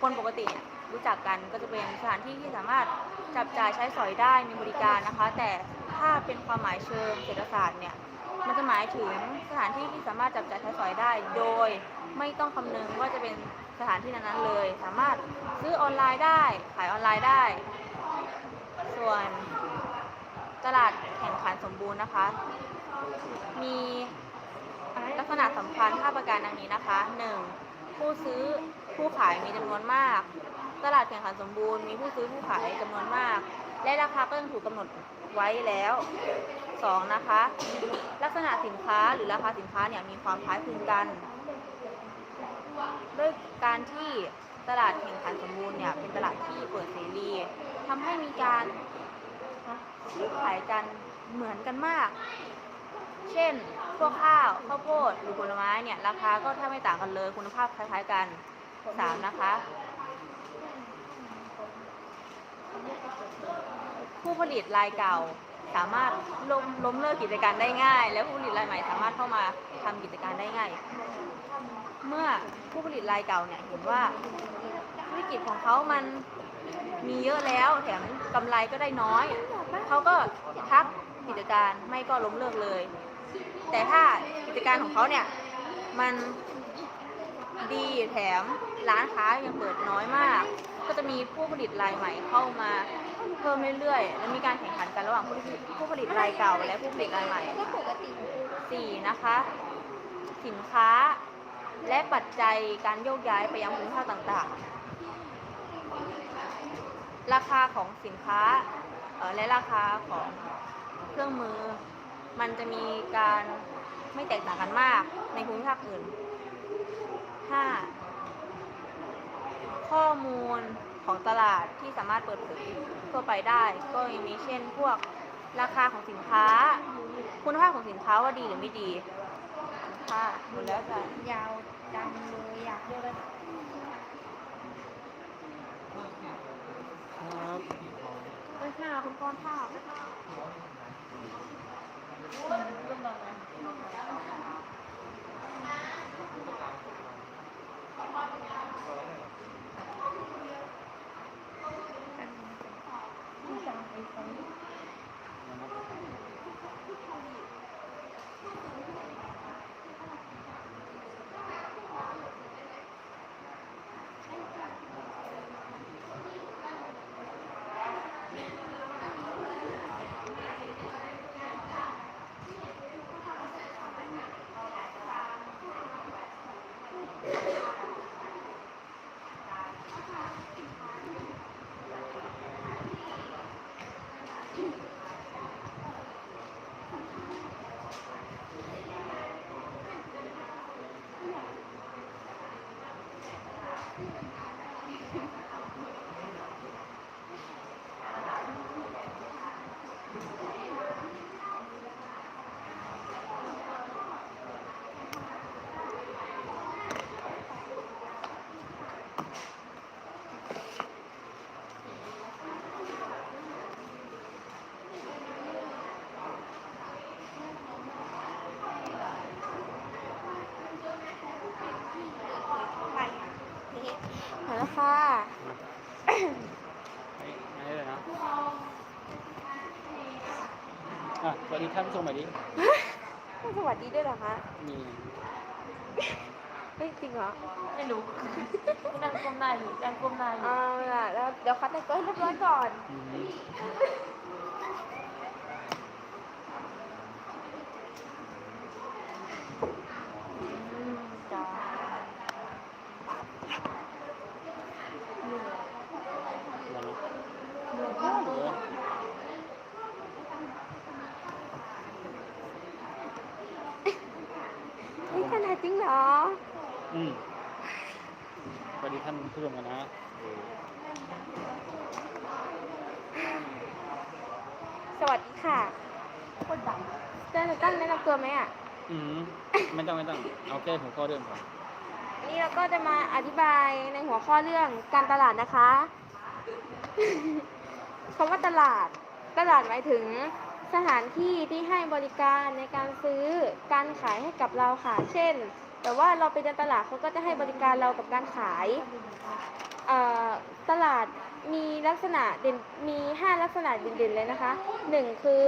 คนปกติเนี่ยรู้จักกันก็จะเป็นสถานที่ที่สามารถจับจ่ายใช้สอยได้มีบริการนะคะ แต่ถ้าเป็นความหมายเชิงเศรษฐศาสตร์เนี่ยมันจะหมายถึงสถานที่ที่สามารถจับจ่ายใช้สอยได้ โดยไม่ต้องคำนึงว่าจะเป็นสถานที่นั้นๆเลย สามารถซื้อออนไลน์ได้ ขายออนไลน์ได้ ส่วนตลาดแข่งขันสมบูรณ์นะคะ มีลักษณะสำคัญ5ประการดังนี้นะคะ 1. ผู้ซื้อ ผู้ขายมีจำนวนมาก ตลาดแข่งขันสมบูรณ์มีผู้ซื้อผู้ขายจำนวนมาก และราคาก็ยังถูกกำหนดไว้แล้ว 2. นะคะ ลักษณะสินค้าหรือราคาสินค้าเนี่ยมีความคล้ายคลึงกัน ด้วยการที่ตลาดแข่งขันสมบูรณ์เนี่ยเป็นตลาดที่เปิดเสรีทำให้มีการซื้อขายกันเหมือนกันมาก เช่นพวกข้าวข้าวโพดหรือผลไม้เนี่ยราคาก็แทบไม่ต่างกันเลย คุณภาพคล้ายๆกัน 3นะคะ ผู้ผลิตรายเก่าสามารถล้มล้มเลิกกิจการได้ง่าย และผู้ผลิตรายใหม่สามารถเข้ามาทำกิจการได้ง่าย เมื่อผู้ผลิตรายเก่าเนี่ยเห็นว่าธุรกิจของเขามันมีเยอะแล้วแถมกำไรก็ได้น้อย เขาก็พักกิจการไม่ก็ล้มเลิกเลย แต่ถ้ากิจการของเขาเนี่ยมันดีแถม ร้านค้ายังเปิดน้อยมาก ก็จะมีผู้ผลิตรายใหม่เข้ามาเพิ่มเรื่อยๆ และมีการแข่งขันกันระหว่างผู้ผลิตผู้ผลิตรายเก่าและผู้ผลิตรายใหม่สี่นะคะ สินค้า และปัจจัยการโยกย้ายไปยังภูมิภาคต่างๆ ราคาของสินค้าและราคาของเครื่องมือ มันจะมีการไม่แตกต่างกันมากในภูมิภาคอื่น 5. ข้อมูลของตลาดที่สามารถเปิดเผยทั่วไปได้ ก็ยังมีเช่น พวกราคาของสินค้า คุณภาพของสินค้าว่าดีหรือไม่ดีค่ะหมดแล้วจ้ะยาวจังเลยอยากเรียกว่าครับไปค่ะคุณกรค่ะที่ จัง อะสวัสดีท่านผู้ชมหน่อยดิสวัสดีด้วยเหรอคะมีเฮ้ยจริงเหรอไม่รู้นั่งก้มหน้าอยู่นั่งก้มหน้าอยู่เอาล่ะแล้วเดี๋ยวคัดแต่งตัวให้เรียบร้อยก่อน อืม อืมจ้า อย่างนี้ เหนื่อย เอ มาก อ เฮ้ยขนาด จริงเหรอ อืมสวัสดีท่านผู้ชมกันนะเออสวัสดีค่ะโคตรดังเจ้าตั้งแนะนำตัวไหมอะ อืมไม่ต้องไม่ต้อง เอาแค่หัวข้อเรื่องก่อน นี่เราก็จะมาอธิบายในหัวข้อเรื่องการตลาดนะคะ คำว่าตลาด ตลาดหมายถึง สถานที่ที่ให้บริการในการซื้อการขายให้กับเราค่ะ เช่น แต่ว่าเราไปเดินตลาดเขาก็จะให้บริการเรากับการขายเอ่ลักษณะเด่นมี 5 ลักษณะเด่นๆเลยนะคะ 1 คือ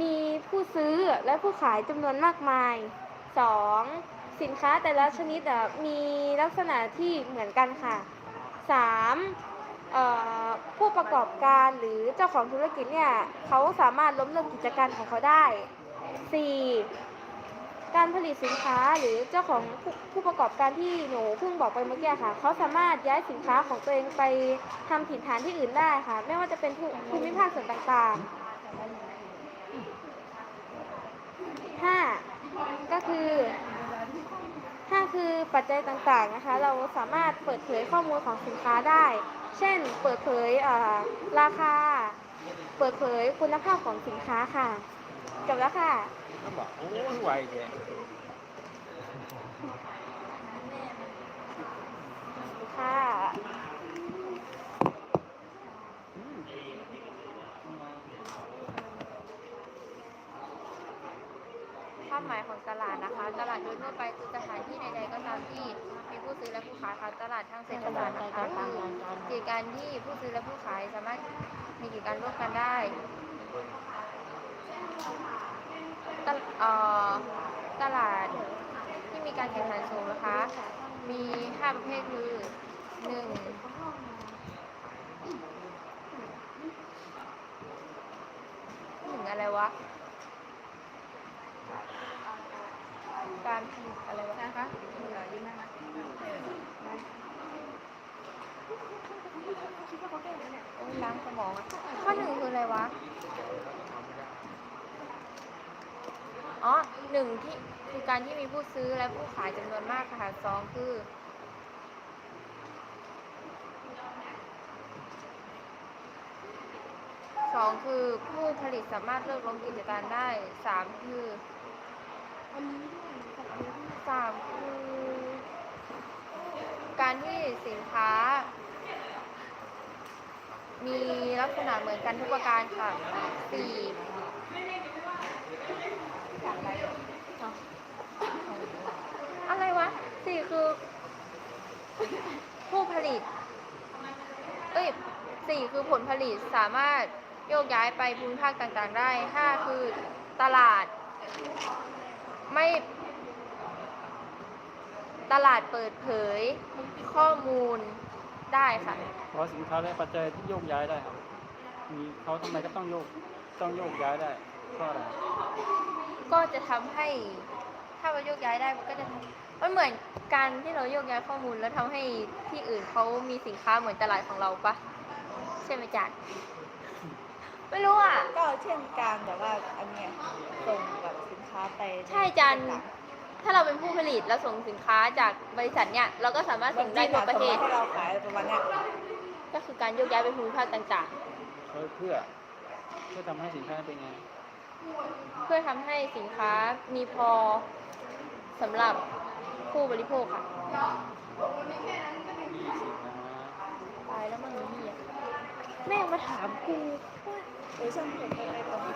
มีผู้ซื้อและผู้ขายจำนวนมากมาย 2. สินค้าแต่ละชนิดมีลักษณะที่เหมือนกันค่ะ 3. ผู้ประกอบการหรือเจ้าของธุรกิจเนี่ยเขาสามารถล้มเลิกกิจการของเขาได้ 4. การผลิตสินค้าหรือเจ้าของผู้ผู้ประกอบการที่หนูเพิ่งบอกไปเมื่อกี้ค่ะเขาสามารถย้ายสินค้าของตัวเองไปทำถิ่นฐานที่อื่นได้ค่ะ ไม่ว่าจะเป็นภูภูมิภาคส่วนต่างๆ 5. ก็คือ5คือปัจจัยต่างๆนะคะ เราสามารถเปิดเผยข้อมูลของสินค้าได้ เช่น เปิดเผยอ่าราคา เปิดเผยคุณภาพของสินค้าค่ะ จบแล้วค่ะก็บอกโอ้ยไวแกค่ะอืมความหมายของตลาดนะคะ ตลาดโดยทั่วไปคือสถานที่ใดๆก็ตามที่มี ผู้ซื้อและผู้ขายค่ะตลาดทางเศรษฐศาสตร์นะคะกิจการที่ผู้ซื้อและผู้ขายสามารถมีกิจการร่วมกันได้ตลเอ่อตลาดที่มีการแข่งขันสูงนะคะ มีห้าประเภทคือหนึ่งหนึ่งอะไรวะ การผลิตอะไรวะนะคะโอ้ย ล้างสมองอะข้อหนึ่งคืออะไรวะ อ๋อหนึ่งที่คือการที่มีผู้ซื้อและผู้ขายจำนวนมากค่ะสองคือสองคือผู้ผลิตสามารถเลิกล้มกิจการได้สามคือสามคือ การที่สินค้า มีลักษณะเหมือนกันทุกประการค่ะสี่อะไรวะสี่คือ ผู้ผลิต เอ้ยสี่คือผลผลิตสามารถโยกย้ายไปภูมิภาคต่างๆได้ห้าคือตลาด ไม่ ตลาดเปิดเผยข้อมูลได้ค่ะเพราะสินค้าและปัจจัยที่โยกย้ายได้ครับมีเขาทำไมก็ต้องโยกต้องโยกย้ายได้เพราะอะไรก็จะทำให้ถ้าเราโยกย้ายได้มันก็จะทำมันเหมือนการที่เราโยกย้ายข้อมูลแล้วทำให้ที่อื่นเขามีสินค้าเหมือนตลาดของเราปะใช่ไหมจ๊ะไม่รู้อะ ก็เช่นการแบบว่าอันเนี้ยส่งแบบสินค้าไปใช่จัน ถ้าเราเป็นผู้ผลิตแล้วส่งสินค้าจากบริษัทเนี่ยเราก็สามารถส่งได้ทั่วประเทศให้เราขายประมาณเนี้ยก็คือการโยกย้ายไปภูมิภาคต่างเพื่อเพื่อเพื่อทำให้สินค้าเป็นไง ๆ เพื่อทำให้สินค้ามีพอสำหรับผู้บริโภคค่ะ ยี่สิบนะตายแล้วมันมีเหี้ยแม่งมาถามกูหรือช่างผมไปไปตรงนี้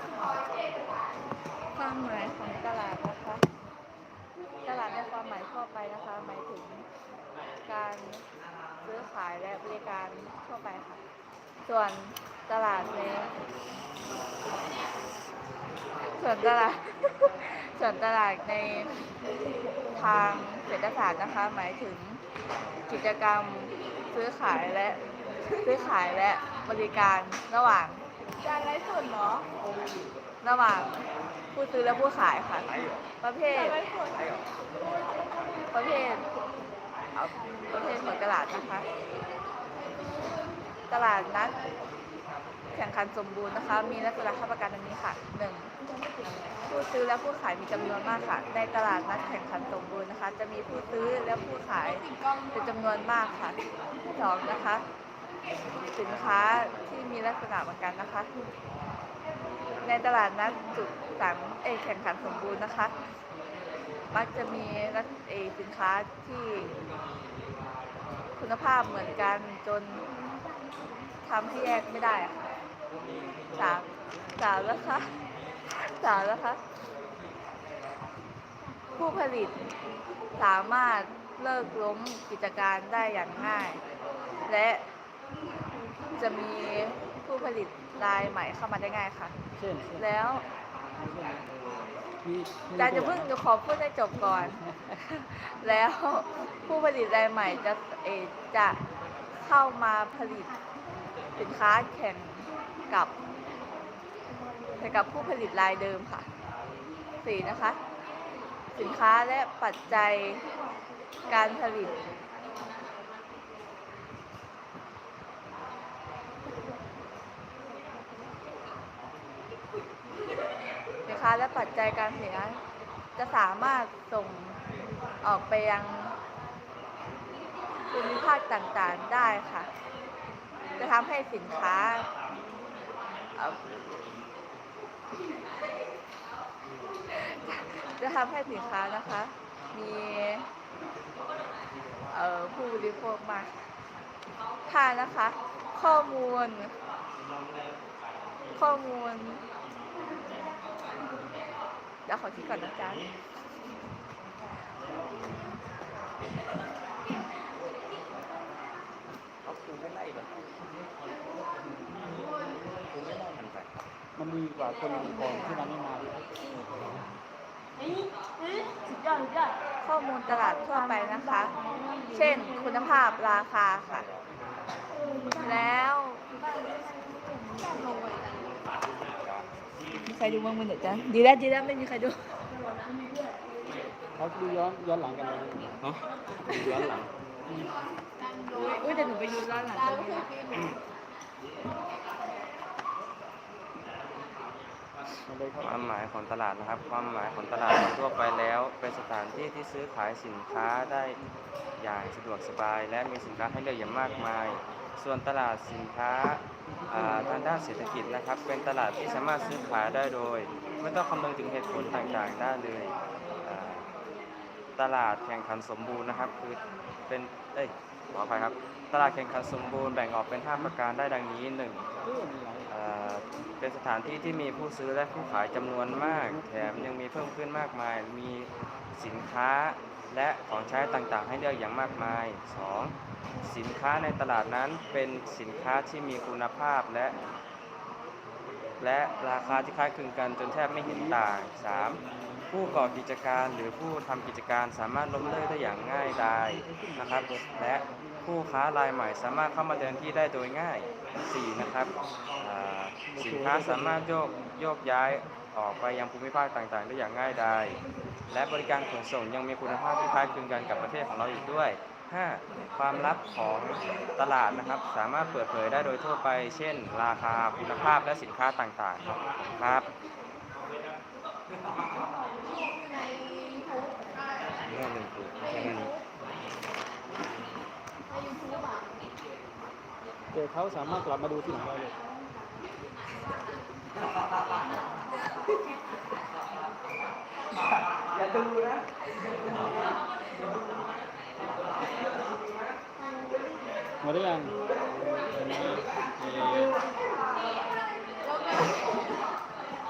ความหมายของตลาดนะคะ ตลาดในความหมายทั่วไปนะคะ หมายถึงการซื้อขายและบริการทั่วไปค่ะ ส่วนตลาดในส่วนตลาด ส่วนตลาดในทางเศรษฐศาสตร์นะคะ หมายถึงกิจกรรมซื้อขายและซื้อขายและบริการระหว่างการไร้ส่วนเนาะระหว่าง ผู้ซื้อและผู้ขายค่ะ ประเภท ประเภทเอาประเภทของตลาดนะคะ ตลาดนัดแข่งขันสมบูรณ์นะคะ มีลักษณะค่าประกันดังนี้ค่ะหนึ่งผู้ซื้อและผู้ขายมีจำนวนมากค่ะ ในตลาดนัดแข่งขันสมบูรณ์นะคะ จะมีผู้ซื้อและผู้ขายเป็นจำนวนมากค่ะสองนะคะ สินค้าที่มีลักษณะเหมือนกันนะคะ ในตลาดนัดจุด สังเอยแข่งขันสมบูรณ์นะคะมักจะมีลักเอยสินค้าที่คุณภาพเหมือนกันจนทำให้แยกไม่ได้อะค่ะสามสามแล้วคะสามแล้วคะผู้ผลิตสามารถเลิกล้มกิจการได้อย่างง่าย และผจะมีผู้ผลิตรายใหม่เข้ามาได้ง่ายค่ะเช่นเช่นแล้วมีมี อาจารย์จะเพิ่งหนูขอพูดให้จบก่อน แล้วผู้ผลิตรายใหม่จะเออจะเข้ามาผลิตสินค้าแข่งกับแข่งกับผู้ผลิตรายเดิมค่ะสี่นะคะ สินค้าและปัจจัยการผลิต สินค้าและ ปัจจัยการผลิตนั้นจะสามารถส่งออกไปยังภูมิภาคต่างๆได้ค่ะ จะทำให้สินค้าจะทำให้สินค้านะคะ มีผู้บริโภคมากค่ะนะคะ ข้อมูล ข้อมูล เดี๋ยวขอคิดก่อนนะจ๊ะมันดีกว่าคนก่อนที่มันไม่มาด้วยสุดยอดสุดยอดข้อมูลตลาดทั่วไปนะคะ เช่นคุณภาพราคาค่ะ แล้ว มีใครดูบ้างมั้ยเนี่ยจ๊ะดีแล้วดีแล้วไม่มีใครดูเขาดูย้อนย้อนหลังกันเลยเนาะย้อนหลังอุ้ยแต่หนูไปยูร้านหลังตรงนี้นะมาเลยครับความหมายของตลาดนะครับ ความหมายของตลาดทั่วไปแล้ว เป็นสถานที่ที่ซื้อขายสินค้าได้อย่างสะดวกสบาย และมีสินค้าให้เลือกอย่างมากมาย ส่วนตลาดสินค้าทางด้านเศรษฐกิจนะครับ เป็นตลาดที่สามารถซื้อขายได้โดย ไม่ต้องคำนึงถึงเหตุผลต่างๆได้เลยตลาดแข่งขันสมบูรณ์นะครับคือเป็นเอ้ยขออภัยครับ ตลาดแข่งขันสมบูรณ์แบ่งออกเป็น 5 ประการได้ดังนี้ 1เออมีหลายเอ่อเป็นสถานที่ที่มีผู้ซื้อและผู้ขายจำนวนมาก แถมยังมีเพิ่มขึ้นมากมาย มีสินค้าและของใช้ต่างๆ ให้เลือกอย่างมากมาย 2. สินค้าในตลาดนั้นเป็นสินค้าที่มีคุณภาพและ และราคาที่คล้ายคลึงกันจนแทบไม่เห็นต่าง 3. ผู้ก่อกิจการหรือผู้ทำกิจการสามารถล้มเลิกได้อย่างง่ายดายนะครับ และผู้ค้ารายใหม่สามารถเข้ามาเดินที่ได้โดยง่าย 4. นะครับสินค้าสามารถโยกโยกย้ายออกไปยังภูมิภาคต่างๆ ได้อย่างง่ายดายและบริการขนส่งยังมีคุณภาพที่คล้ายคลึงกันกับประเทศของเราอีกด้วย 5. ความลับของตลาดนะครับ สามารถเปิดเผยได้โดยทั่วไป เช่น ราคาคุณภาพและสินค้าต่างๆครับเรื่องหนึ่งคือแค่นี้แต่เขาสามารถกลับมาดูที่หลังได้เลยหมดหรือยังเห็นไหมดหรือยัง